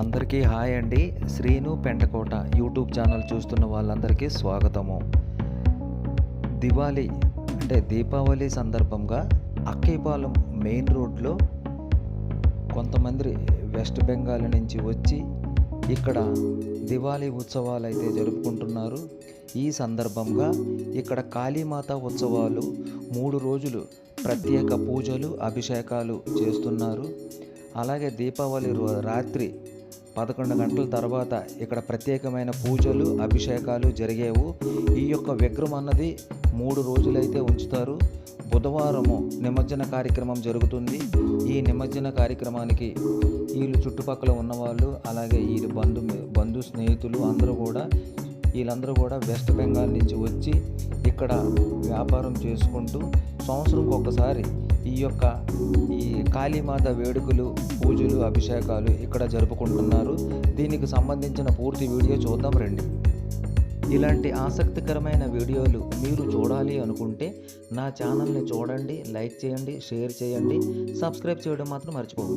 అందరికీ హాయ్ అండి. Srinu Pentakota YouTube channel చూస్తున్న వాళ్ళందరికీ స్వాగతము. దివాళీ అంటే దీపావళి సందర్భంగా అక్కేపాలెం మెయిన్ రోడ్లో కొంతమంది వెస్ట్ బెంగాల్ నుంచి వచ్చి ఇక్కడ దివాళీ ఉత్సవాలు అయితే జరుపుకుంటున్నారు. ఈ సందర్భంగా ఇక్కడ కాళీమాత ఉత్సవాలు మూడు రోజులు ప్రత్యేక పూజలు అభిషేకాలు చేస్తున్నారు. అలాగే దీపావళి రాత్రి పదకొండు గంటల తర్వాత ఇక్కడ ప్రత్యేకమైన పూజలు అభిషేకాలు జరిగేవు. ఈ యొక్క విగ్రహం అన్నది మూడు రోజులైతే ఉంచుతారు. బుధవారము నిమజ్జన కార్యక్రమం జరుగుతుంది. ఈ నిమజ్జన కార్యక్రమానికి వీళ్ళు చుట్టుపక్కల ఉన్నవాళ్ళు అలాగే వీళ్ళు బంధు బంధు స్నేహితులు అందరూ కూడా వీళ్ళందరూ కూడా వెస్ట్ బెంగాల్ నుంచి వచ్చి ఇక్కడ వ్యాపారం చేసుకుంటూ సంవత్సరంకి ఒకసారి ఈ యొక్క ఈ కాళీమాత వేడుకలు పూజలు అభిషేకాలు ఇక్కడ జరుపుకుంటున్నారు. దీనికి సంబంధించిన పూర్తి వీడియో చూద్దాం రండి. ఇలాంటి ఆసక్తికరమైన వీడియోలు మీరు చూడాలి అనుకుంటే నా ఛానల్ని చూడండి లైక్ చేయండి షేర్ చేయండి. సబ్స్క్రైబ్ చేయడం మాత్రం మర్చిపోవద్దు.